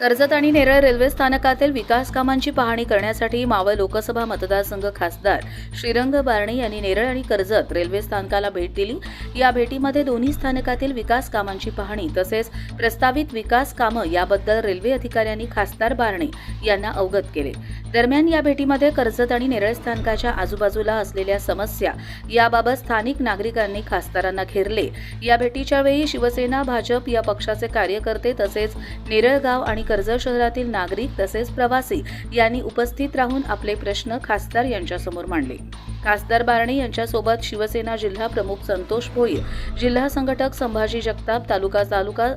कर्जत आणि नेरळ रेल्वे स्थानकातील विकास कामांची पाहणी करण्यासाठी मावळ लोकसभा मतदारसंघ खासदार श्रीरंग बारणे यांनी नेरळ आणि कर्जत रेल्वे स्थानकाला भेट दिली. या भेटीमध्ये दोन्ही स्थानकातील विकास कामांची पाहणी तसेच प्रस्तावित विकास कामं याबद्दल रेल्वे अधिकाऱ्यांनी खासदार बारणे यांना अवगत केले. दरम्यान या भेटीमध्ये कर्जत आणि नेरळ स्थानकाच्या आजूबाजूला असलेल्या समस्या याबाबत स्थानिक नागरिकांनी खासदारांना घेरले. या भेटीच्या वेळी शिवसेना भाजप या पक्षाचे कार्यकर्ते तसेच नेरळगाव आणि कर्जत शहरातील नागरिक तसेच प्रवासी यांनी उपस्थित राहून आपले प्रश्न खासदार यांच्यासमोर मांडले. खासदार बारणे यांच्यासोबत शिवसेना जिल्हा प्रमुख संतोष भोईर जिल्हा संघटक संभाजी जगताप तालुका तालुका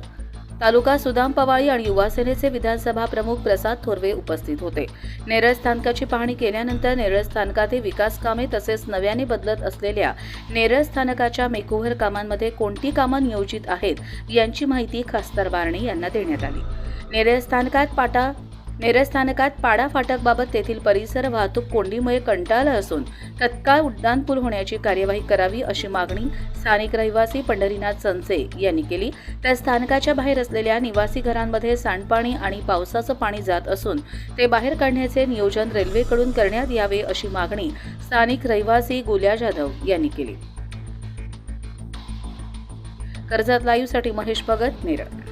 तालुका सुदाम पवाळी आणि युवा सेनेचे विधानसभा प्रमुख प्रसाद थोरवे उपस्थित होते. नेरळ स्थानकाची पाहणी केल्यानंतर नेरळ स्थानकातील विकास कामे तसेच नव्याने बदलत असलेल्या नेरळ स्थानकाच्या मेकओव्हर कामांमध्ये कोणती कामं नियोजित आहेत यांची माहिती खासदार बारणे यांना देण्यात आली. नेरळ स्थानकात पाटा नेरळ स्थानकात पाडा फाटकबाबत तेथील परिसर वाहतूक कोंडीमुळे कंटाळलं असून तत्काळ उड्डाणपूल होण्याची कार्यवाही करावी अशी मागणी स्थानिक रहिवासी पंढरीनाथ संचे यांनी केली. तर स्थानकाच्या बाहेर असलेल्या निवासी घरांमध्ये सांडपाणी आणि पावसाचं पाणी जात असून ते बाहेर काढण्याचे नियोजन रेल्वेकडून करण्यात यावे अशी मागणी स्थानिक रहिवासी गुल्या जाधव यांनी केली. कर्जत लाईव्हसाठी महेश भगत नेरळ